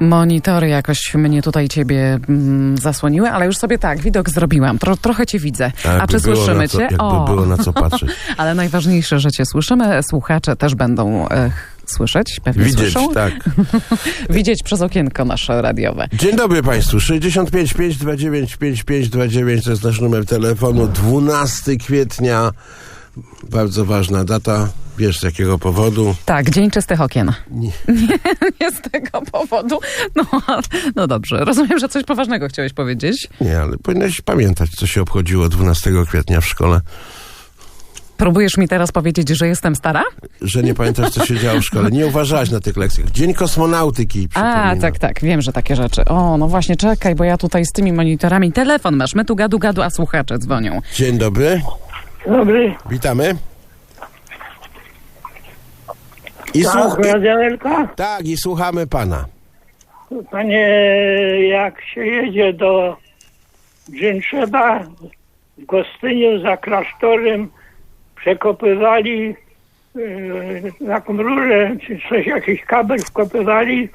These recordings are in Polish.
Monitory jakoś mnie tutaj ciebie mm, zasłoniły, ale już sobie tak, widok zrobiłam. Tro, trochę cię widzę. A Jakby czy słyszymy co, cię? Jakby było na co patrzeć. ale najważniejsze, że cię słyszymy. Słuchacze też będą e, słyszeć, pewnie Widzieć, słyszą. tak. Widzieć przez okienko nasze radiowe. Dzień dobry Państwu. 65 529 5529 to jest nasz numer telefonu. 12 kwietnia. Bardzo ważna data. Wiesz z jakiego powodu? Tak, Dzień Czystych Okien. Nie. Nie z tego powodu. No, no dobrze, rozumiem, że coś poważnego chciałeś powiedzieć. Nie, ale powinnaś pamiętać, co się obchodziło 12 kwietnia w szkole. Próbujesz mi teraz powiedzieć, że jestem stara? Że nie pamiętasz, co się działo w szkole. Nie uważałaś na tych lekcjach. Dzień kosmonautyki. A, tak, tak, wiem, że takie rzeczy. O, no właśnie, czekaj, bo ja tutaj z tymi monitorami telefon masz. My tu gadu gadu, a słuchacze dzwonią. Dzień dobry. Dobry. Witamy. I Tak, słuch... Tak, i słuchamy pana. Panie, jak się jedzie do Drzęczeba, w Gostyniu za klasztorem przekopywali yy, taką rurę, czy coś, jakiś kabel wkopywali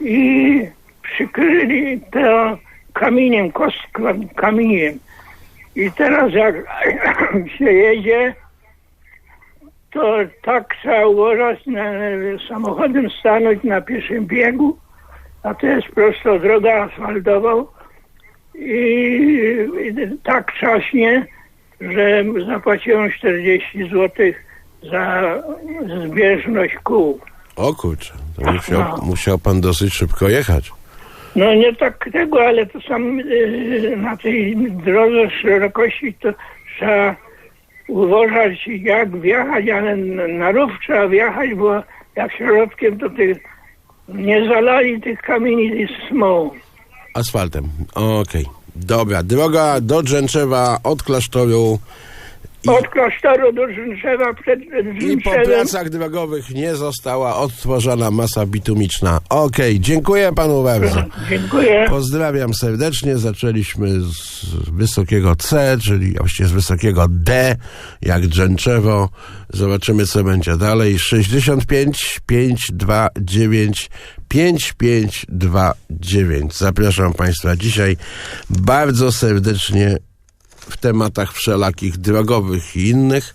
i przykryli to kamieniem, kostką, kamieniem. I teraz jak się jedzie, to tak trzeba uważać, na, samochodem stanąć na pierwszym biegu, a to jest prosto droga asfaltową i, i tak trzaśnie, że zapłaciłem 40 zł za zbieżność kół. O kurczę, to musiał, No. musiał pan dosyć szybko jechać. No nie tak tego, ale to sam y, na tej drodze szerokości to trzeba uważać jak wjechać, ale na- rów trzeba wjechać, bo jak środkiem to tych nie zalali tych kamieni z smołą. Asfaltem. Okej. Dobra, droga do Drzęczewa od klasztoru i, Od klasztoru do Rzęszewa przed i po pracach drogowych nie została odtworzona masa bitumiczna. Okej, dziękuję panu bardzo. Dziękuję. Pozdrawiam serdecznie. Zaczęliśmy z wysokiego C, czyli właściwie z wysokiego D, jak Drzęczewo. Zobaczymy, co będzie dalej. 65 529 5529. Zapraszam Państwa dzisiaj bardzo serdecznie w tematach wszelakich drogowych i innych.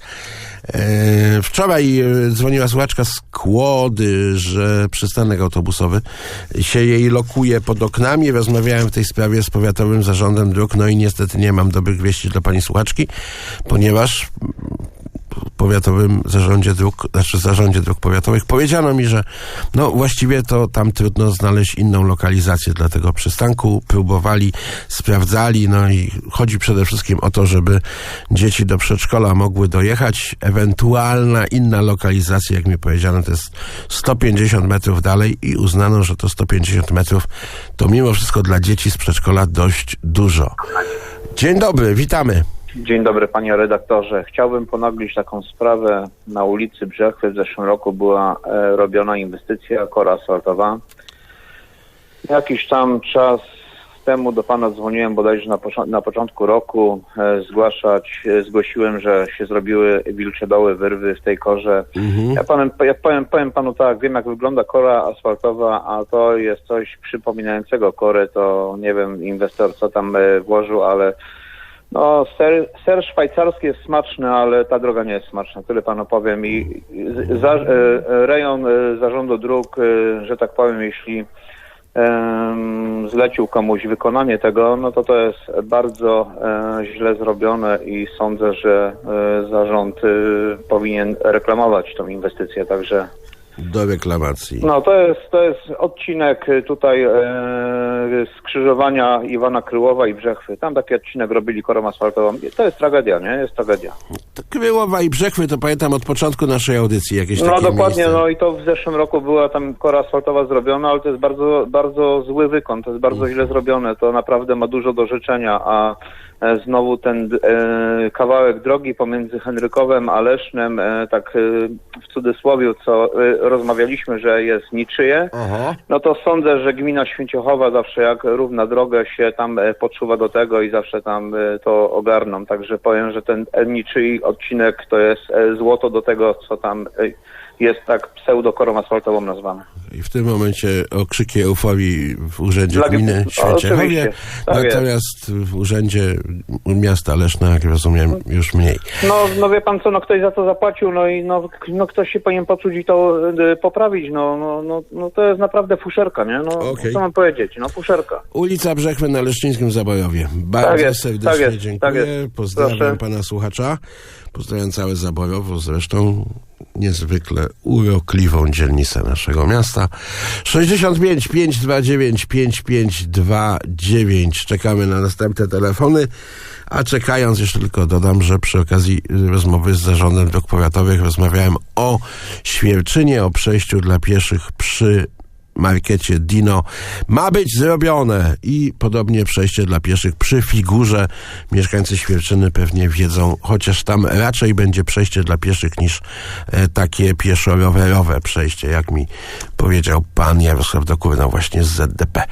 E, wczoraj e, dzwoniła słuchaczka z Kłody, że przystanek autobusowy się jej lokuje pod oknami. Rozmawiałem w tej sprawie z powiatowym zarządem dróg, no i niestety nie mam dobrych wieści dla pani słuchaczki, ponieważ powiatowym zarządzie dróg, znaczy zarządzie dróg powiatowych powiedziano mi, że no właściwie to tam trudno znaleźć inną lokalizację dla tego przystanku. Próbowali, sprawdzali, no i chodzi przede wszystkim o to, żeby dzieci do przedszkola mogły dojechać. Ewentualna inna lokalizacja, jak mi powiedziano, to jest 150 metrów dalej i uznano, że to 150 metrów to mimo wszystko dla dzieci z przedszkola dość dużo. Dzień dobry, witamy. Dzień dobry panie redaktorze. Chciałbym ponaglić taką sprawę. Na ulicy Brzechwy w zeszłym roku była e, robiona inwestycja kora asfaltowa. Jakiś tam czas temu do pana dzwoniłem bodajże na, poszo- na początku roku e, zgłaszać, e, zgłosiłem, że się zrobiły wilcze doły, wyrwy w tej korze. Ja, panem, ja powiem, powiem panu tak, wiem jak wygląda kora asfaltowa, a to jest coś przypominającego korę, to nie wiem inwestor co tam e, włożył, ale no, ser, ser szwajcarski jest smaczny, ale ta droga nie jest smaczna. Tyle panu powiem. I za, e, rejon e, zarządu dróg, e, że tak powiem, jeśli em, zlecił komuś wykonanie tego, no to to jest bardzo e, źle zrobione i sądzę, że e, zarząd powinien reklamować tą inwestycję. Także do reklamacji. No to jest, to jest odcinek tutaj e, skrzyżowania Iwana Kryłowa i Brzechwy. Tam taki odcinek robili korą asfaltową. To jest tragedia, nie? Jest tragedia. Kryłowa i Brzechwy to pamiętam od początku naszej audycji jakieś No takie dokładnie, miejsce. no i to w zeszłym roku była tam kora asfaltowa zrobiona, ale to jest bardzo, bardzo zły wykon, to jest bardzo źle zrobione, to naprawdę ma dużo do życzenia, a znowu ten e, kawałek drogi pomiędzy Henrykowem a Lesznem, e, tak e, w cudzysłowie, co e, rozmawialiśmy, że jest niczyje, Aha. no to sądzę, że gmina Święciochowa zawsze jak równa drogę się tam e, poczuwa do tego i zawsze tam e, to ogarną. Także powiem, że ten e, niczyi odcinek to jest e, złoto do tego, co tam e, jest tak pseudokorą asfaltową nazwane. I w tym momencie okrzyki euforii w Urzędzie Dla- Gminy Święciechowie. Tak natomiast w Urzędzie Miasta Leszna, jak rozumiem, już mniej. No, no wie pan co, no ktoś za to zapłacił, no i no, no ktoś się powinien poczuć i to e, poprawić, no, no, no, no to jest naprawdę fuszerka, nie? No, Okej. co mam powiedzieć, no fuszerka. Ulica Brzechwy na Leszczyńskim Zabojowie. Bardzo Tak jest, serdecznie tak jest, dziękuję. tak jest. Pozdrawiam Proszę. pana słuchacza. Pozdrawiam całe Zaborowo, zresztą niezwykle urokliwą dzielnicę naszego miasta. 65 529 5529. Czekamy na następne telefony. A czekając, jeszcze tylko dodam, że przy okazji rozmowy z zarządem dróg powiatowych rozmawiałem o Świerczynie, o przejściu dla pieszych przy markecie Dino ma być zrobione i podobnie przejście dla pieszych przy figurze. Mieszkańcy Świerczyny pewnie wiedzą, chociaż tam raczej będzie przejście dla pieszych niż e, takie pieszo-rowerowe przejście, jak mi powiedział pan Jarosław Dokurna właśnie z ZDP.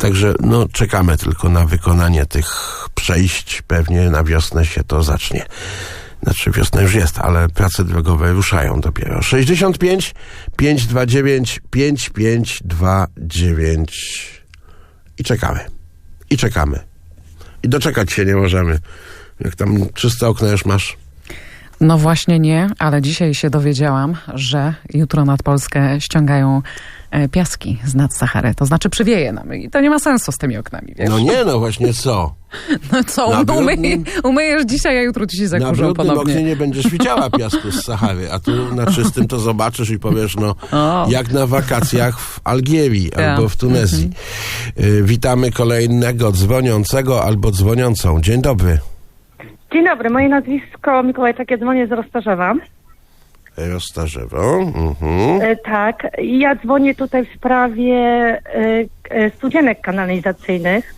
Także no czekamy tylko na wykonanie tych przejść. Pewnie na wiosnę się to zacznie. Znaczy wiosna już jest, ale prace drogowe ruszają dopiero. 65 529 5529 i czekamy. I czekamy. I doczekać się nie możemy. Jak tam czyste okna już masz. No właśnie nie, ale dzisiaj się dowiedziałam, że jutro nad Polskę ściągają piaski z nad Sahary. To znaczy przywieje nam i to nie ma sensu z tymi oknami, wiesz? No nie, no właśnie co? No co, Na no umyj, umyjesz dzisiaj, a jutro ci się Na zakurzą ponownie. oknie nie będziesz widziała piasku z Sahary, a tu na czystym to zobaczysz i powiesz, no, O. jak na wakacjach w Algierii Ja. albo w Tunezji. Y, witamy kolejnego dzwoniącego albo dzwoniącą. Dzień dobry. Dzień dobry, moje nazwisko Mikołajczak, ja dzwonię z Roztarzewa. Roztarzewo. Mhm. E, tak, i ja dzwonię tutaj w sprawie e, e, studzienek kanalizacyjnych.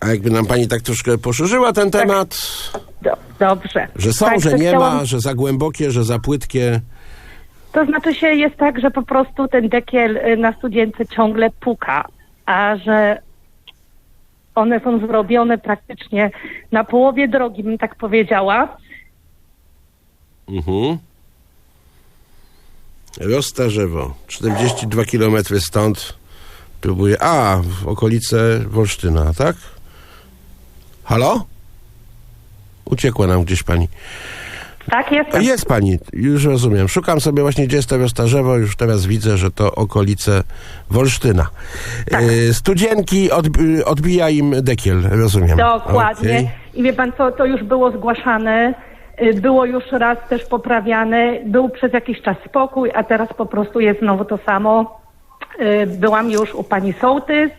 A jakby nam pani tak troszkę poszerzyła ten temat, Do, dobrze. że są, Tak, że nie chciałam- ma, że za głębokie, że za płytkie. To znaczy się jest tak, że po prostu ten dekiel e, na studience ciągle puka, a że one są zrobione praktycznie na połowie drogi, bym tak powiedziała. Mhm. Roztarzewo. 42 km stąd. Próbuję. A, w okolice Wolsztyna, tak? Halo? Uciekła nam gdzieś pani. Tak jest. A jest pani, już rozumiem. Szukam sobie właśnie, gdzie jest to Roztarzewo. Już teraz widzę, że to okolice Wolsztyna. E, studzienki odb- odbija im dekiel, rozumiem. Dokładnie. Okej. I wie pan co, to już było zgłaszane, y, było już raz też poprawiane, był przez jakiś czas spokój, a teraz po prostu jest znowu to samo. Y, Byłam już u pani Sołtys.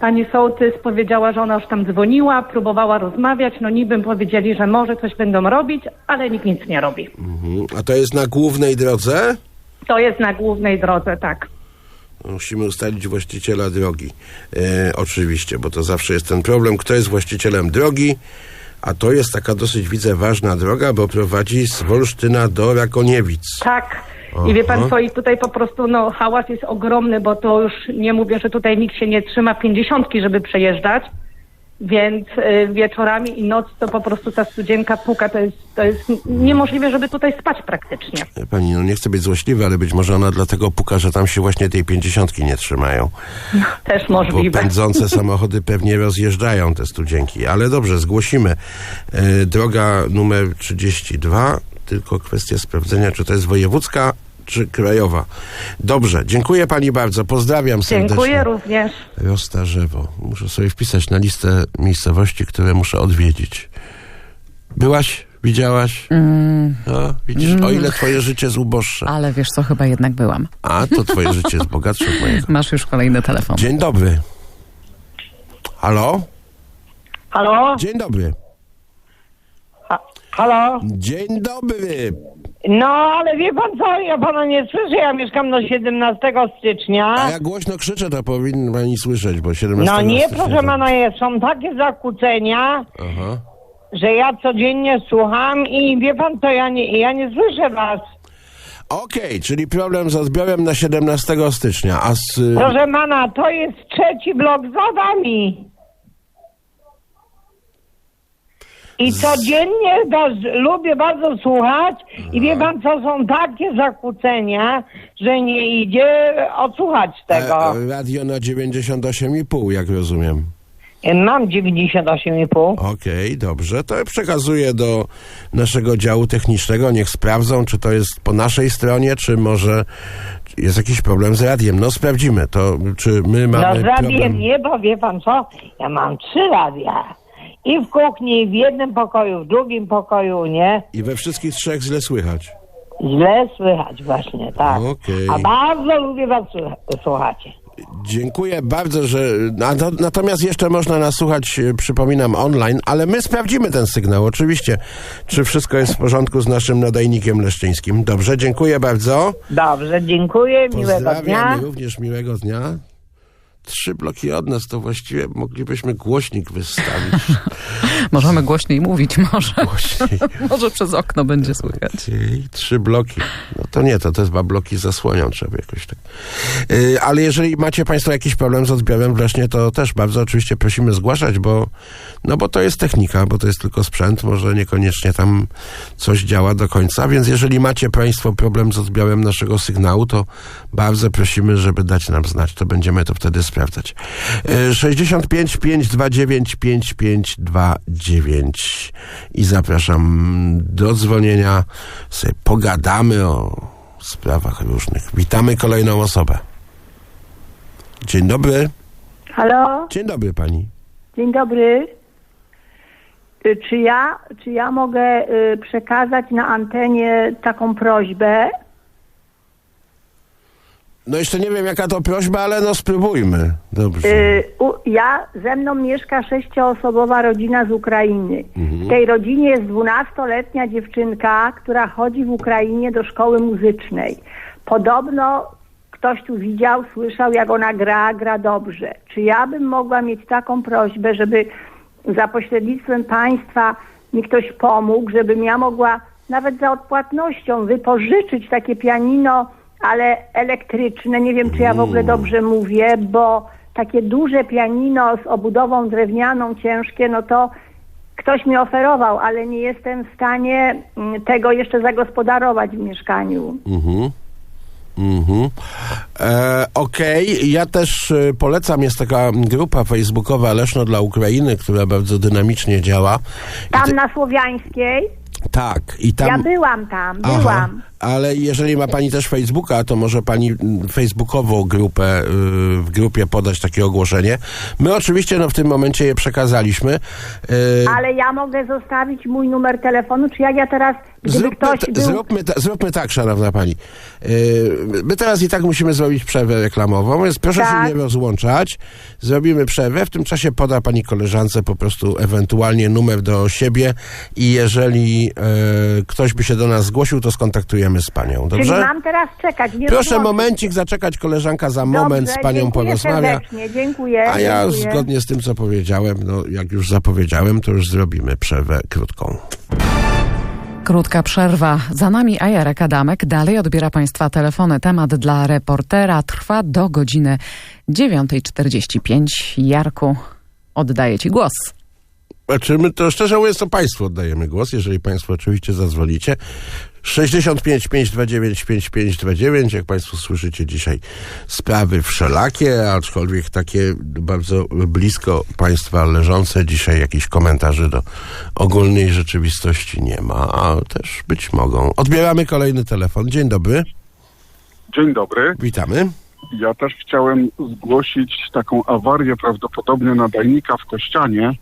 Pani Sołtys powiedziała, że ona już tam dzwoniła, próbowała rozmawiać, no niby powiedzieli, że może coś będą robić, ale nikt nic nie robi. Mhm. A to jest na głównej drodze? To jest na głównej drodze, tak. Musimy ustalić właściciela drogi. E, oczywiście, bo to zawsze jest ten problem, kto jest właścicielem drogi. A to jest taka dosyć, widzę, ważna droga, bo prowadzi z Wolsztyna do Rakoniewic. Tak. I wie pan co, i tutaj po prostu no, hałas jest ogromny, bo to już nie mówię, że tutaj nikt się nie trzyma pięćdziesiątki, żeby przejeżdżać, więc y, wieczorami i noc to po prostu ta studzienka puka, to jest, to jest niemożliwe, żeby tutaj spać praktycznie. Pani, no nie chcę być złośliwy, ale być może ona dlatego puka, że tam się właśnie tej pięćdziesiątki nie trzymają. Też Bo możliwe. pędzące samochody pewnie rozjeżdżają te studzienki. Ale dobrze, zgłosimy. E, droga numer 32, tylko kwestia sprawdzenia, czy to jest wojewódzka, czy krajowa. Dobrze, dziękuję pani bardzo, pozdrawiam serdecznie. Dziękuję również. Roztarzewo. Muszę sobie wpisać na listę miejscowości, które muszę odwiedzić. Byłaś Widziałaś? No, widzisz, o ile twoje życie jest uboższe. Ale wiesz co, chyba jednak byłam. A, to twoje życie jest bogatsze od mojego. Masz już kolejny telefon. Dzień dobry. Halo? Halo? Dzień dobry. Ha, halo? Dzień dobry. No, ale wie pan co, ja pana nie słyszę, ja mieszkam do 17 stycznia. A jak głośno krzyczę, to powinna pani słyszeć, bo 17 No nie, stycznia proszę to- pana, jest, są takie zakłócenia, Aha. że ja codziennie słucham i wie pan co, ja nie, ja nie słyszę was. Okej, czyli problem z odbiorem na 17 stycznia, a z... Proszę pana, to jest trzeci blok za wami. I codziennie was lubię bardzo słuchać i wie pan co, są takie zakłócenia, że nie idzie odsłuchać tego. e, e, radio na 98,5, jak rozumiem. Mam 98,5. Okej, dobrze. To przekazuję do naszego działu technicznego. Niech sprawdzą, czy to jest po naszej stronie, czy może jest jakiś problem z radiem. No sprawdzimy to, czy my No mamy z radiem problem. nie, bo wie pan co? Ja mam trzy radia. I w kuchni, i w jednym pokoju, w drugim pokoju, nie? I we wszystkich trzech źle słychać. Źle słychać właśnie, tak. Okej. A bardzo lubię was słucha- słuchacie. Dziękuję bardzo, że. Natomiast jeszcze można nas słuchać, e, przypominam, online, ale my sprawdzimy ten sygnał, oczywiście, czy wszystko jest w porządku z naszym nadajnikiem leszczyńskim. Dobrze, dziękuję bardzo. Dobrze, dziękuję, miłego dnia. Również miłego dnia. Trzy bloki od nas, to właściwie moglibyśmy głośnik wystawić. Możemy głośniej mówić, może. Głośniej. może przez okno będzie słychać. Trzy bloki. No to nie, to te dwa bloki zasłonią, trzeba jakoś tak. Yy, ale jeżeli macie Państwo jakiś problem z odbiorem właśnie, to też bardzo oczywiście prosimy zgłaszać, bo, no bo to jest technika, bo to jest tylko sprzęt, może niekoniecznie tam coś działa do końca, więc jeżeli macie Państwo problem z odbiorem naszego sygnału, to bardzo prosimy, żeby dać nam znać, to będziemy to wtedy sprawdzać. Yy, 65 529 5529 i zapraszam do dzwonienia, sobie pogadamy o sprawach różnych. Witamy kolejną osobę. Dzień dobry. Halo, Dzień dobry pani. dzień dobry. Y, Czy ja, czy ja mogę y, przekazać na antenie taką prośbę? No jeszcze nie wiem jaka to prośba, ale no spróbujmy. Dobrze. Y, u, ja, ze mną mieszka sześcioosobowa rodzina z Ukrainy. W tej rodzinie jest dwunastoletnia dziewczynka, która chodzi w Ukrainie do szkoły muzycznej. Podobno ktoś tu widział, słyszał jak ona gra, gra dobrze. Czy ja bym mogła mieć taką prośbę, żeby za pośrednictwem państwa mi ktoś pomógł, żebym ja mogła nawet za odpłatnością wypożyczyć takie pianino, ale elektryczne. Nie wiem, czy ja w ogóle dobrze mówię, bo takie duże pianino z obudową drewnianą, ciężkie, no to ktoś mi oferował, ale nie jestem w stanie mm, tego jeszcze zagospodarować w mieszkaniu. Mhm. Mhm. E, Okej, ja też e, polecam, jest taka grupa facebookowa Leszno dla Ukrainy, która bardzo dynamicznie działa. Tam ty- na Słowiańskiej, tak, i tam... ja byłam tam, Aha, byłam. ale jeżeli ma pani też Facebooka, to może pani facebookową grupę, y, w grupie podać takie ogłoszenie. My oczywiście no, w tym momencie je przekazaliśmy. Y, Ale ja mogę zostawić mój numer telefonu, czy jak ja teraz, Zróbmy, był... zróbmy, ta- zróbmy tak, szanowna pani. Yy, my teraz i tak musimy zrobić przerwę reklamową, więc proszę Tak. się nie rozłączać. Zrobimy przerwę. W tym czasie poda pani koleżance po prostu ewentualnie numer do siebie i jeżeli e, ktoś by się do nas zgłosił, to skontaktujemy z panią. Czyli Dobrze? mam teraz czekać, nie Proszę rozłączyć momencik zaczekać, koleżanka za Dobrze, moment z panią porozmawia. dziękuję. A ja dziękuję. zgodnie z tym, co powiedziałem, no jak już zapowiedziałem, to już zrobimy przerwę krótką. Krótka przerwa. Za nami Ajarek Adamek. Dalej odbiera Państwa telefony. Temat dla reportera trwa do godziny 9.45. Jarku, oddaję Ci głos. Znaczy, my to szczerze mówiąc, to Państwu oddajemy głos, jeżeli Państwo oczywiście zadzwonicie. 65 529 5529, jak Państwo słyszycie dzisiaj, sprawy wszelakie, aczkolwiek takie bardzo blisko Państwa leżące dzisiaj jakieś komentarzy do ogólnej rzeczywistości nie ma, a też być mogą. Odbieramy kolejny telefon. Dzień dobry, Dzień dobry. witamy. Ja też chciałem zgłosić taką awarię prawdopodobnie nadajnika w Kościanie.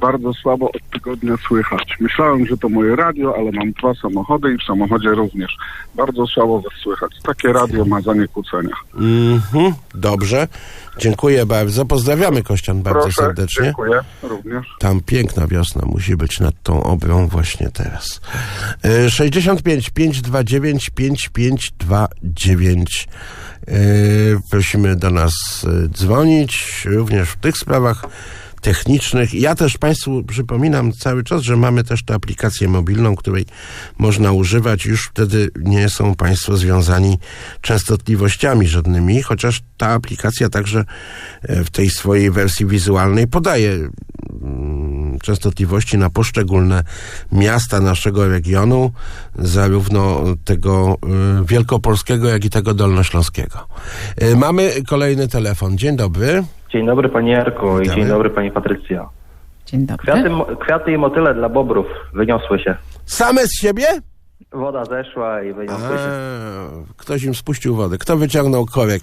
Bardzo słabo od tygodnia słychać. Myślałem, że to moje radio, ale mam dwa samochody i w samochodzie również. Bardzo słabo was słychać. Takie radio ma zaniekucenia. Mhm, dobrze. Dziękuję bardzo. Pozdrawiamy Kościan bardzo Proszę, serdecznie. dziękuję również. Tam piękna wiosna musi być nad tą obrą właśnie teraz. E, 65 529 5529. E, Prosimy do nas e, dzwonić, również w tych sprawach technicznych. Ja też Państwu przypominam cały czas, że mamy też tę aplikację mobilną, której można używać. Już wtedy nie są Państwo związani częstotliwościami żadnymi, chociaż ta aplikacja także e, w tej swojej wersji wizualnej podaje mm, częstotliwości na poszczególne miasta naszego regionu, zarówno tego y, wielkopolskiego, jak i tego dolnośląskiego. Y, Mamy kolejny telefon. Dzień dobry. Dzień dobry Panie Jarku i dzień dobry Pani Patrycja. Dzień dobry. Kwiaty, kwiaty i motyle dla bobrów wyniosły się. Same z siebie? Woda zeszła i wyniosły się. A, ktoś im spuścił wodę. Kto wyciągnął korek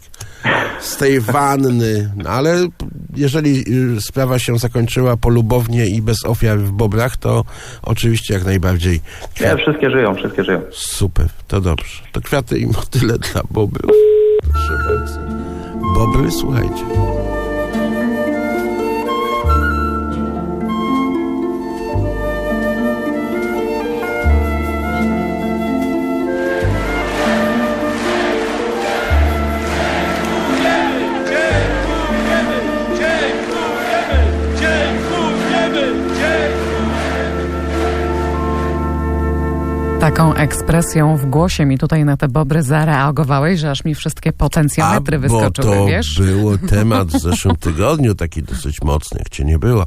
z tej wanny? No, ale jeżeli y, sprawa się zakończyła polubownie i bez ofiar w bobrach, to oczywiście jak najbardziej Nie, wszystkie żyją, wszystkie żyją. Super, to dobrze. To kwiaty i motyle dla bobrów. Proszę bardzo. Bobry, słuchajcie. Taką ekspresją w głosie mi tutaj na te bobry zareagowałeś, że aż mi wszystkie potencjometry bo wyskoczyły, to wiesz? było temat w zeszłym tygodniu, taki dosyć mocny, jak cię nie było.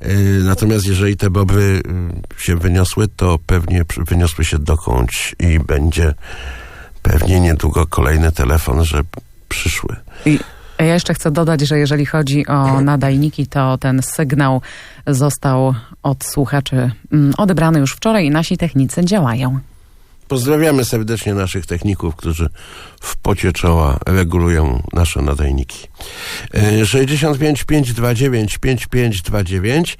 Yy, natomiast jeżeli te bobry yy, się wyniosły, to pewnie wyniosły się dokądś i będzie pewnie niedługo kolejny telefon, że przyszły. I ja jeszcze chcę dodać, że jeżeli chodzi o nadajniki, to ten sygnał został od słuchaczy mm, odebrany już wczoraj i nasi technicy działają. Pozdrawiamy serdecznie naszych techników, którzy w pocie czoła regulują nasze nadajniki. Yy, 65 529 5529.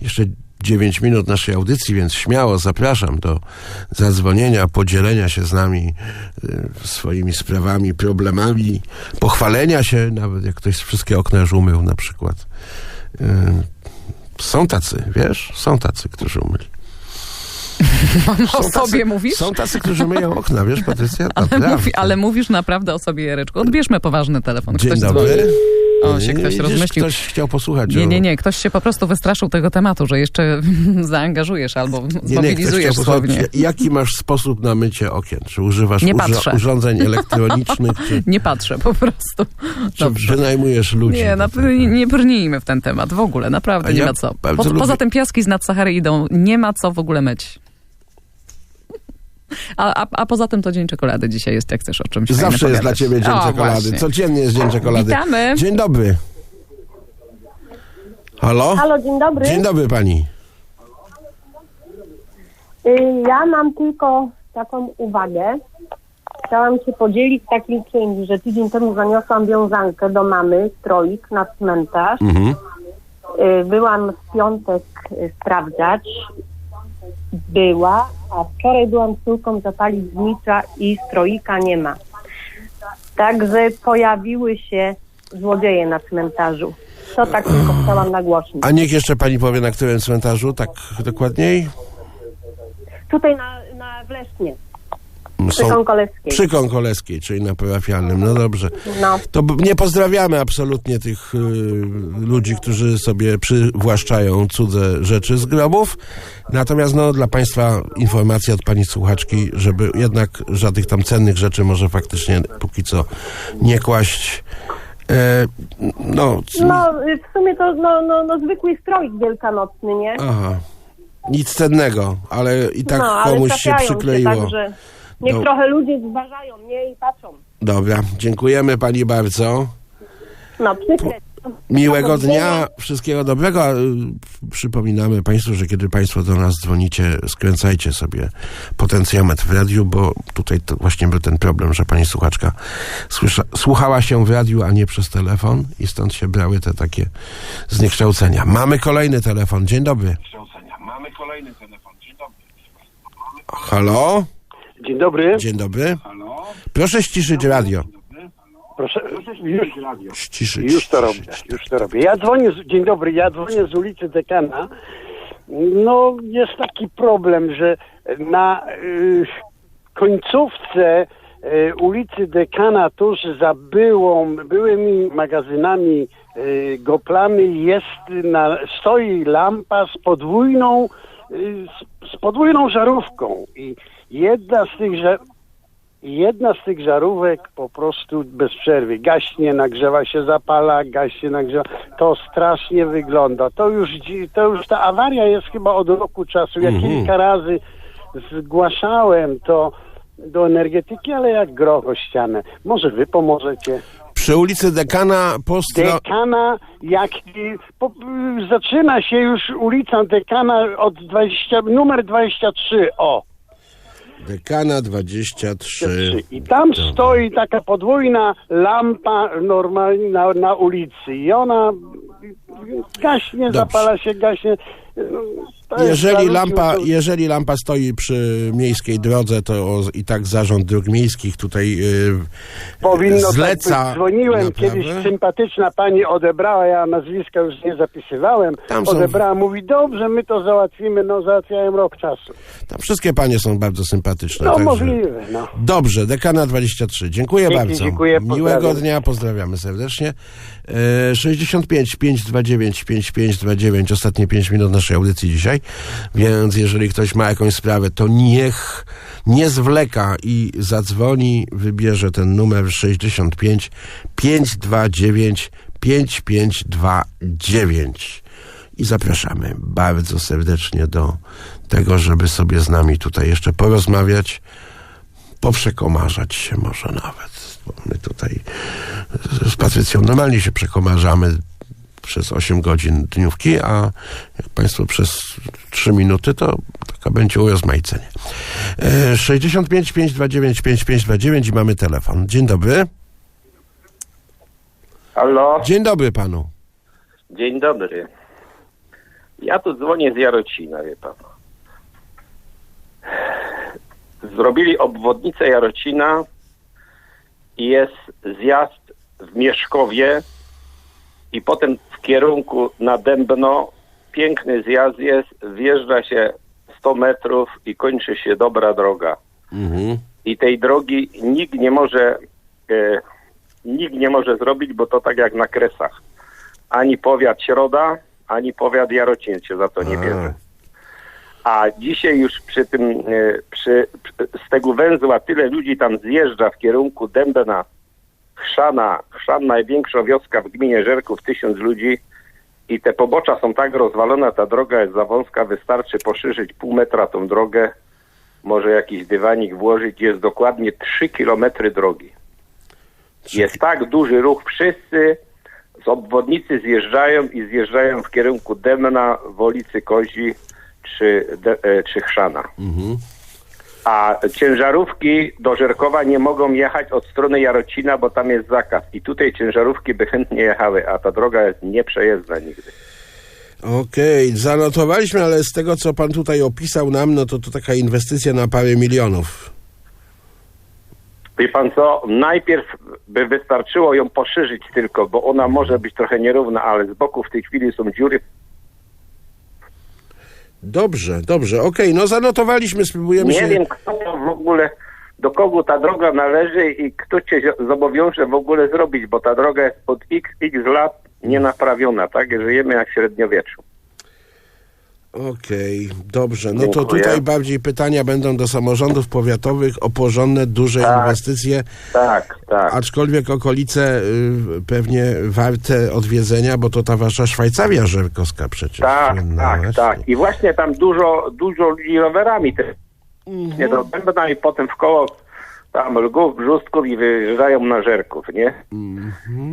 Jeszcze 9 minut naszej audycji, więc śmiało zapraszam do zadzwonienia, podzielenia się z nami yy, swoimi sprawami, problemami, pochwalenia się, nawet jak ktoś wszystkie okna już umył na przykład. Yy, Są tacy, wiesz? Są tacy, którzy umyli. o Są sobie tacy, mówisz? Są tacy, którzy myją okna, wiesz, Patrycja? Ale, mówi, ale mówisz naprawdę o sobie, Jareczku. Odbierzmy poważny telefon. Dzień ktoś dobry. dzwoni. O, się Nie, ktoś widzisz, rozmyślił. Ktoś chciał posłuchać. Nie, nie, nie. Ktoś się po prostu wystraszył tego tematu, że jeszcze zaangażujesz albo Nie, nie, ktoś zmobilizujesz słownie. Jaki masz sposób na mycie okien? Czy używasz Nie patrzę. urządzeń elektronicznych, czy, Nie patrzę po prostu. czy Dobrze. wynajmujesz ludzi? Nie, na, nie, nie brnijmy w ten temat w ogóle, naprawdę A nie ja ma co. Po, Poza tym piaski z nad Sahary idą, nie ma co w ogóle myć. A, a, a poza tym to dzień czekolady dzisiaj jest, jak chcesz o czymś Zawsze jest dla ciebie dzień O, czekolady. właśnie. Codziennie jest dzień czekolady. Witamy. Dzień dobry. Halo? Halo, dzień dobry. Dzień dobry pani. Y, Ja mam tylko taką uwagę. Chciałam się podzielić takim czymś, że tydzień temu zaniosłam wiązankę do mamy, stroik na cmentarz. Mhm. Y, Byłam w piątek y, sprawdzać. Była, a wczoraj byłam z córką zapalić znicza i stroika nie ma. Także pojawiły się złodzieje na cmentarzu. To tak tylko chciałam nagłośnić. A niech jeszcze pani powie, na którym cmentarzu, tak dokładniej? Tutaj na, na Wlesznie, przy Konkoleskiej. Przy Konkoleskiej, czyli na parafialnym. No dobrze. No. To nie pozdrawiamy absolutnie tych y, ludzi, którzy sobie przywłaszczają cudze rzeczy z grobów. Natomiast no, dla Państwa informacja od Pani słuchaczki, żeby jednak żadnych tam cennych rzeczy może faktycznie póki co nie kłaść. E, no, No, w sumie to no, no, no, zwykły stroik wielkanocny, nie? aha. Nic cennego, ale i tak no, komuś się przykleiło. Się, także niech No. trochę ludzie zważają, nie? I patrzą. Dobra, dziękujemy Pani bardzo. No, przykre. Miłego dnia, wszystkiego dobrego. Y, Przypominamy Państwu, że kiedy Państwo do nas dzwonicie, skręcajcie sobie potencjometr w radiu, bo tutaj to właśnie był ten problem, że Pani słuchaczka słysza, słuchała się w radiu, a nie przez telefon i stąd się brały te takie zniekształcenia. Mamy kolejny telefon. Dzień dobry. Mamy kolejny telefon. Dzień dobry. Halo? Dzień dobry. Dzień dobry. Proszę ściszyć radio. Proszę, już, Ściszyć. już to robię, już to robię. Ja dzwonię, z, dzień dobry, ja dzwonię z ulicy Dekana. No, jest taki problem, że na y, końcówce y, ulicy Dekana, tuż za byłą, byłymi magazynami y, Goplamy jest na, stoi lampa z podwójną, y, z, z podwójną żarówką i jedna z tych żar, Jedna z tych żarówek po prostu bez przerwy gaśnie, nagrzewa się, zapala, gaśnie, nagrzewa. To strasznie wygląda. To już, to już ta awaria jest chyba od roku czasu. Ja Mhm. kilka razy zgłaszałem to do energetyki, ale jak groch o ścianę. Może wy pomożecie? Przy ulicy Dekana po stro... Dekana, jak po, zaczyna się już ulica Dekana od 20, numer 23, o. Dekana 23. I tam stoi taka podwójna lampa normalnie na, na ulicy i ona gaśnie, Dobrze. zapala się, gaśnie. Jeżeli lampa, jeżeli lampa stoi przy miejskiej drodze, to i tak zarząd dróg miejskich tutaj yy, Powinno zleca tak. Dzwoniłem naprawę. kiedyś, sympatyczna pani odebrała, ja nazwiska już nie zapisywałem. Tam są- Odebrała, mówi, dobrze, my to załatwimy. No, załatwiałem rok czasu. Tam wszystkie panie są bardzo sympatyczne. No, także- możliwe, no. Dobrze, dekana 23. Dziękuję Dzięki, bardzo. dziękuję, Miłego dnia, pozdrawiamy serdecznie. E, 65 529 5529, ostatnie 5 minut naszej audycji dzisiaj. Więc jeżeli ktoś ma jakąś sprawę, to niech nie zwleka i zadzwoni, wybierze ten numer 65 529 5529. I zapraszamy bardzo serdecznie do tego, żeby sobie z nami tutaj jeszcze porozmawiać, poprzekomarzać się może nawet. My tutaj z Patrycją normalnie się przekomarzamy przez 8 godzin dniówki, a jak Państwo przez 3 minuty, to taka będzie urozmaicenie. E, 65 529 5529 i mamy telefon. Dzień dobry. Halo, Dzień dobry panu. dzień dobry. Ja tu dzwonię z Jarocina, wie pan. Zrobili obwodnicę Jarocina i jest zjazd w Mieszkowie i potem w kierunku na Dębno. Piękny zjazd jest, wjeżdża się 100 metrów i kończy się dobra droga. Mhm. I tej drogi nikt nie może e, nikt nie może zrobić, bo to tak jak na kresach. Ani powiat Środa, ani powiat Jarocin się za to nie bierze. A dzisiaj już przy tym, e, przy, przy, z tego węzła tyle ludzi tam zjeżdża w kierunku Dębna, Chrzana, Chrzan największa wioska w gminie Żerków, tysiąc ludzi. I te pobocza są tak rozwalone, ta droga jest za wąska, wystarczy poszerzyć pół metra tą drogę, może jakiś dywanik włożyć, jest dokładnie 3 kilometry drogi. Jest tak duży ruch, wszyscy z obwodnicy zjeżdżają i zjeżdżają w kierunku Demna, Wolicy Kozi czy, De, e, czy Chrzana. A ciężarówki do Żerkowa nie mogą jechać od strony Jarocina, bo tam jest zakaz. I tutaj ciężarówki by chętnie jechały, a ta droga jest nieprzejezdna nigdy. Okej, zanotowaliśmy, ale z tego, co pan tutaj opisał nam, no to to taka inwestycja na parę milionów. Wie pan co, najpierw by wystarczyło ją poszerzyć tylko, bo ona może być trochę nierówna, ale z boku w tej chwili są dziury. Dobrze, dobrze, okej, no zanotowaliśmy, spróbujemy Nie się... wiem, kto to w ogóle, do kogo ta droga należy i kto cię zobowiąże w ogóle zrobić, bo ta droga jest od x, x lat nienaprawiona, tak? Żyjemy jak w średniowieczu. Okej, dobrze. No to Dziękuję. tutaj bardziej pytania będą do samorządów powiatowych o porządne, duże Tak. inwestycje. Tak, tak. Aczkolwiek okolice y, pewnie warte odwiedzenia, bo to ta wasza Szwajcaria żerkowska przecież. Tak, słynna, tak, właśnie. tak. I właśnie tam dużo, dużo ludzi rowerami też. Nie do Bębna i potem w koło tam lgów, brzustków i wyjeżdżają na żerków, nie?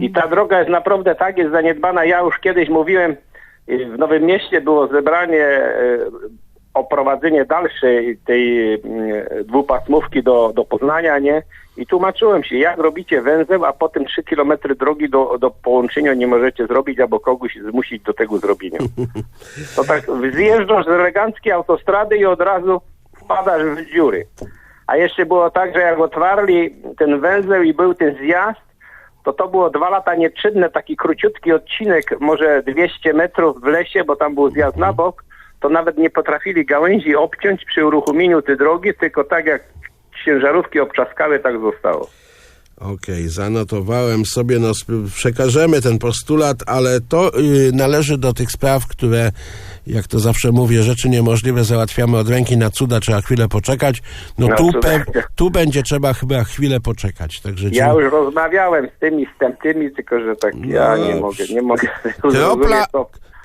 I ta droga jest naprawdę tak, jest zaniedbana. Ja już kiedyś mówiłem, w Nowym Mieście było zebranie y, o prowadzenie dalszej tej y, dwupasmówki do, do Poznania, nie? I tłumaczyłem się, jak robicie węzeł, a potem 3 kilometry drogi do, do połączenia nie możecie zrobić, albo kogoś zmusić do tego zrobienia. To tak zjeżdżasz z eleganckiej autostrady i od razu wpadasz w dziury. A jeszcze było tak, że jak otwarli ten węzeł i był ten zjazd, to to było dwa lata nieczynne, taki króciutki odcinek, może 200 metrów w lesie, bo tam był zjazd na bok, to nawet nie potrafili gałęzi obciąć przy uruchomieniu tej drogi, tylko tak jak ciężarówki obczaskały, tak zostało. Okej, zanotowałem sobie, no przekażemy ten postulat, ale to y, należy do tych spraw, które, jak to zawsze mówię, rzeczy niemożliwe załatwiamy od ręki na cuda, trzeba chwilę poczekać. No Na tu, pe- tu będzie trzeba chyba chwilę poczekać, także Ja dziękuję. już rozmawiałem z tymi, z tamtymi, tylko że tak ja nie No, mogę, nie mogę Kropla,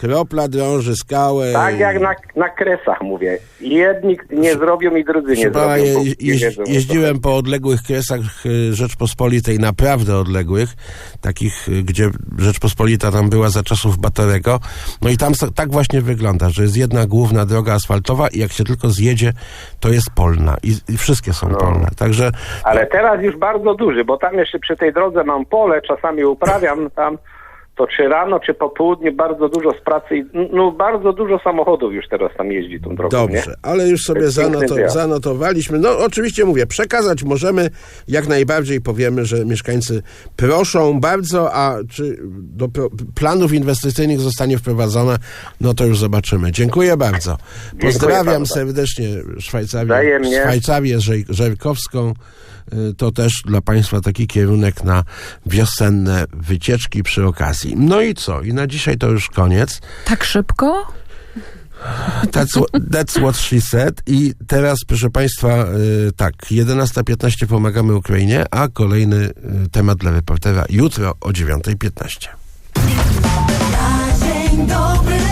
kropla drąży skałę. Tak jak na, na kresach mówię. Jedni nie zrobią i drudzy nie pana, zrobią. je, nie jeź, wiedzą, o co jeździłem po odległych kresach y, Rzeczpospolitej, naprawdę odległych, takich, y, gdzie Rzeczpospolita tam była za czasów Batorego. No i tam tak właśnie wygląda, że jest jedna główna droga asfaltowa i jak się tylko zjedzie, to jest polna i, i wszystkie są No. polne. Także Ale teraz już bardzo duży, bo tam jeszcze przy tej drodze mam pole, czasami uprawiam tam, to czy rano, czy po południu bardzo dużo z pracy, i- no bardzo dużo samochodów już teraz tam jeździ tą drogą, Dobrze, nie? ale już sobie zanoto, zanotowaliśmy. No oczywiście mówię, przekazać możemy, jak najbardziej powiemy, że mieszkańcy proszą bardzo, a czy do planów inwestycyjnych zostanie wprowadzona, no to już zobaczymy. Dziękuję bardzo. Pozdrawiam bardzo. serdecznie Szwajcarię. Szwajcarię Żerkowską. Y, To też dla Państwa taki kierunek na wiosenne wycieczki przy okazji. No i co? I na dzisiaj to już koniec. Tak szybko? That's what, that's what she said. I teraz, proszę Państwa, y, tak, 11.15 pomagamy Ukrainie, a kolejny y, temat dla reportera jutro o 9.15. Na dzień dobry